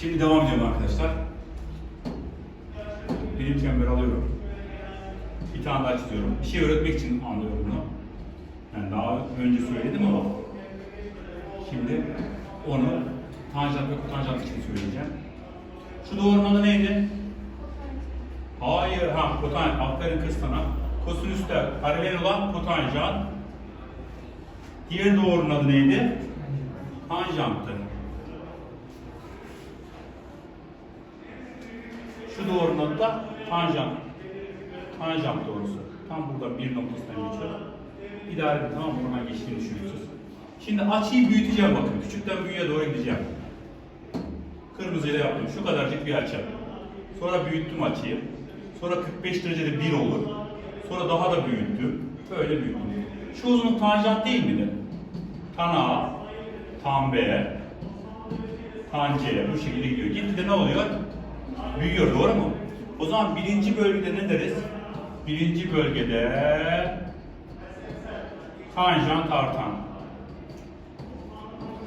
Şimdi devam ediyorum arkadaşlar. Birim çember alıyorum. Bir tane daha çiziyorum. Bir şey öğretmek için anlıyorum bunu. Yani daha önce söyledim ama şimdi onu tanjant ve kotanjant için söyleyeceğim. Şu doğrunun adı neydi? Hayır, ha kotanjant. Aferin kız sana. Kosinüste paralel olan kotanjant. Diğer doğrunun adı neydi? Tanjanttı. Şu doğrunun adı da tanjant. Tanjant doğrusu. Tam burada bir noktasından geçiyor. İdare tamam? Buradan geçtiğini düşünüyorsunuz. Şimdi açıyı büyüteceğim bakın. Küçükten büyüğe doğru gideceğim. Kırmızıyla yaptım. Şu kadarcık bir açı. Sonra büyüttüm açıyı. Sonra 45 derecede 1 olur. Sonra daha da büyüttüm. Böyle büyüttüm. Şu uzunluk tanjant değil miydi? Tan A, tan B, tan C bu şekilde gidiyor. Gitgide ne oluyor? Büyüyor doğru mu? O zaman birinci bölgede ne deriz? Birinci bölgede tanjant artan.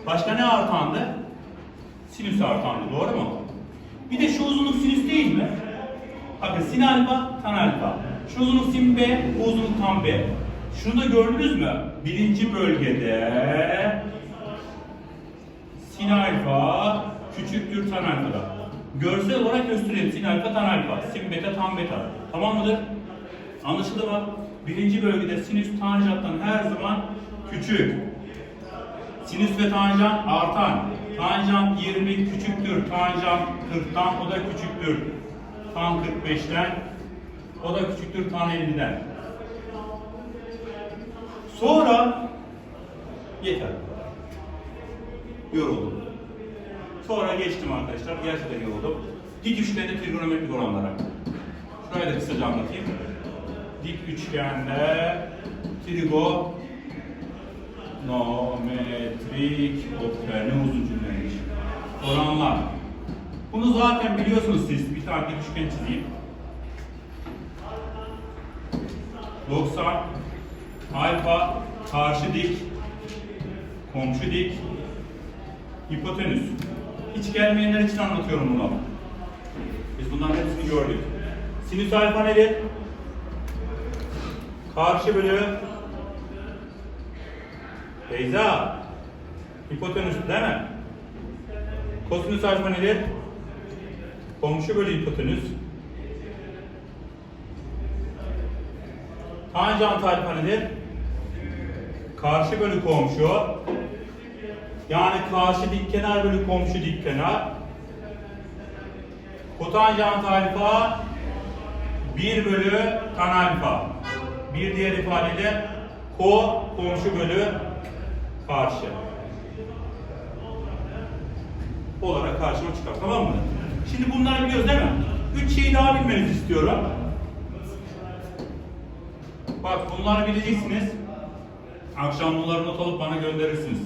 Başka ne artandı? Sinüs artandı doğru mu? Bir de şu uzunluk sinüs değil mi? Bakın sin alfa, tan alfa. Şu uzunluk sin B, bu uzunluk tan B. Şunu da gördünüz mü? Birinci bölgede sin alfa küçüktür tan alfada. Görsel olarak göstereyim. Sin alfa, tan alfa. Sin beta, tan beta. Tamam mıdır? Anlaşıldı mı? Birinci bölgede sinüs tanjanttan her zaman küçük. Sinüs ve tanjant artan. Tanjant 20 küçüktür. Tanjant 40'tan o da küçüktür. Tan 45'ten o da küçüktür tan 50'den. Sonra yeter. Yoruldum. Sonra geçtim arkadaşlar. Gerçekten yoruldum. Dik üçgende trigonometrik oranlara. Şurayı da kısaca anlatayım. Dik üçgende trigo nometrik uzun cümleymiş. Oranlar. Bunu zaten biliyorsunuz siz. Bir tane dik üçgen çizeyim. 90 alfa karşı dik komşu dik hipotenüs. Hiç gelmeyenler için anlatıyorum bunu. Biz bunların hepsini gördük. Sinüs alfa nedir? Karşı bölü Beyza hipotenüs değil mi? Kosinüs alfa nedir? Komşu bölü hipotenüs. Tanjant alfa nedir? Karşı bölü komşu. Yani karşı dik kenar bölü komşu dik kenar. Kotanjant alfa 1 bölü tan alfa. Bir diğer ifadeyle ko komşu bölü karşı. Olarak karşıma çıkar. Tamam mı? Şimdi bunları biliyoruz değil mi? Üç şeyi daha bilmenizi istiyorum. Bak bunları bileceksiniz. Akşam bunları not alıp bana gönderirsiniz.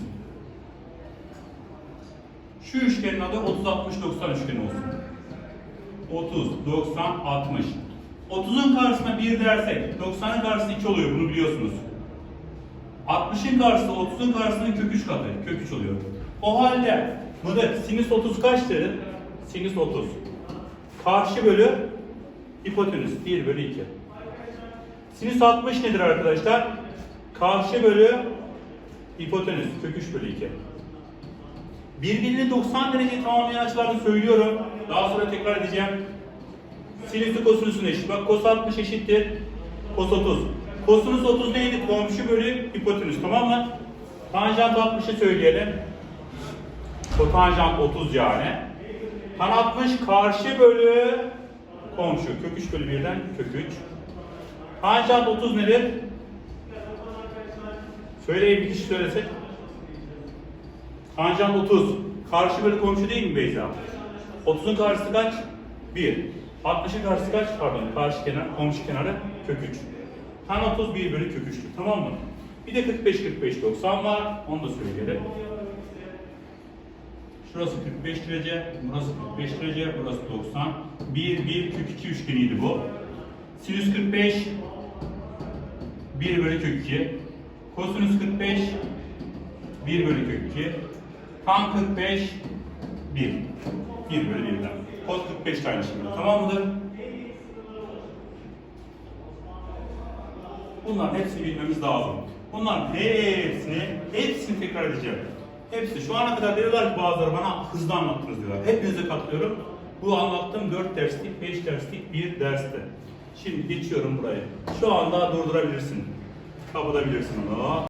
Şu üçgenin adı 30 60 90 üçgeni olsun. 30 90 60. 30'un karşısına 1 dersek 90'ın karşısında 2 oluyor bunu biliyorsunuz. 60'ın karşısında 30'un karşısında kök 3 katı. Kök 3 oluyor. O halde Mıdır sinüs 30 kaç dedim? Sinüs 30. Karşı bölü hipotenüs 1 bölü 2. Sinüs 60 nedir arkadaşlar? Karşı bölü hipotenüs kök 3 bölü 2. Birbirini 90 derece tamamlayan açılarını söylüyorum. Daha sonra tekrar edeceğim. Sinüsü kosinüsün eşit. Bak kos 60 eşittir. Kos 30. Kosinüs 30 neydi? Komşu bölü hipotenüs tamam mı? Tanjant 60'ı söyleyelim. Kotanjant 30 yani. Tan 60 karşı bölü komşu. Kök 3 bölü 1'den kök 3. Tanjant 30 nedir? Kişi söylesek. Tanjant 30. Karşı bölü komşu değil mi Beyza? 30'un karşısı kaç? 1. 60'ın karşısı kaç? Pardon. Karşı kenar, komşu kenarı kök 3. Tan 30 1 bölü kök 3'tür. Tamam mı? Bir de 45 45 90 var. Onu da söyleyelim. Şurası 45 derece, burası 45 derece, burası 90. 1, 1, kök 2 üçgeniydi bu. Sinüs 45, 1 bölü kök 2. Kosinüs 45, 1 bölü kök 2. Tan 45, 1. 1 bölü 1'den. Kod 45 tane şimdi. Tamam mıdır? Bunların hepsini bilmemiz lazım. Bunların hepsini, hepsini tekrar edeceğim. Hepsi. Şu ana kadar diyorlar ki bazıları bana hızlı anlattınız diyorlar. Hepinize katılıyorum. Bu anlattığım 4 derslik, 5 derslik bir derste. Şimdi geçiyorum buraya. Şu anda durdurabilirsin. Kapatabilirsin onu.